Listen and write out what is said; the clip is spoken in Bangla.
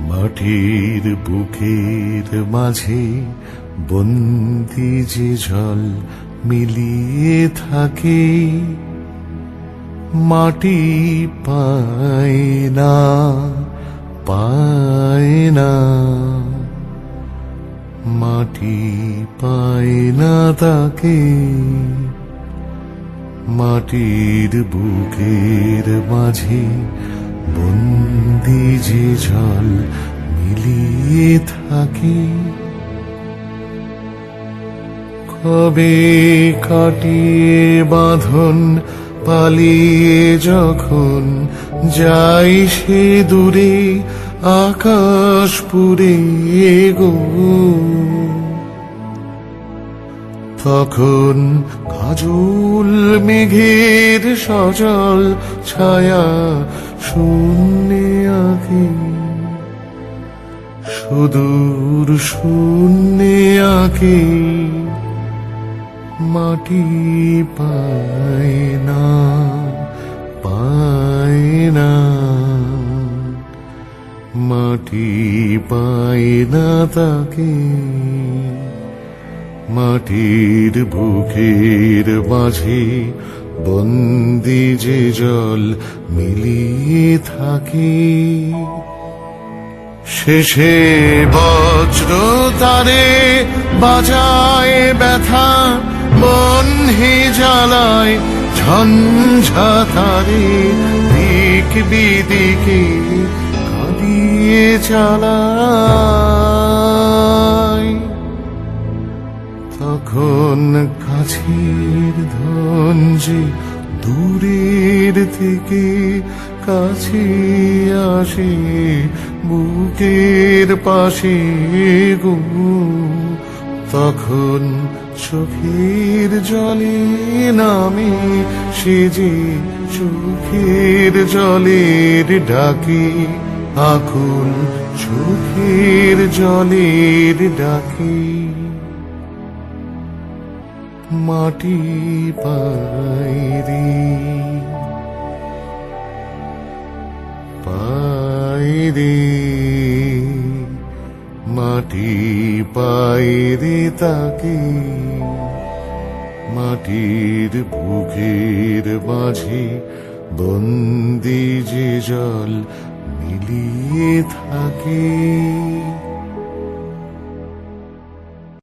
মাটির বুকের মাঝে বন্দি যে জল মিলিয়ে থাকে, মাটি পায় না পায় না। মাটি পায় না তাকে, মাটির বুকের মাঝে বন্দি যে জল মিলিয়ে থাকে, কবে কাটিয়ে বাঁধন পালিয়ে যখন যাই সে দূরে, আকাশ পুরে গো। তখন কাজল মেঘের সজল ছায়া শূন্যে আঁকে। সুদূর শূন্যে আঁকে। মাটি পায় না পায় না। মাটি পায় না তাকে। মাটির বুকের মাঝে বন্দি যে জল মিলিয়ে থাকে। শেষে বজ্র তারে বাজায় ব্যথা বন্ধে জ্বালায় ঝঞ্ঝা তারে, দিক বিদিকে কাঁদিয়ে চালায়। তখন কাছের ধন যে দূরের থেকে কাছে আসে, বুকের পাশে গো। তখন চোখের জলে নামে সে যে চোখের জলের ডাকে আকুল চোখের জলের ডাকে। মাটি পায়রে পায়রে মাটি পায়রে তাকে। মাটির বুকের মাঝে বন্দি যে জল মিলিয়ে থাকে।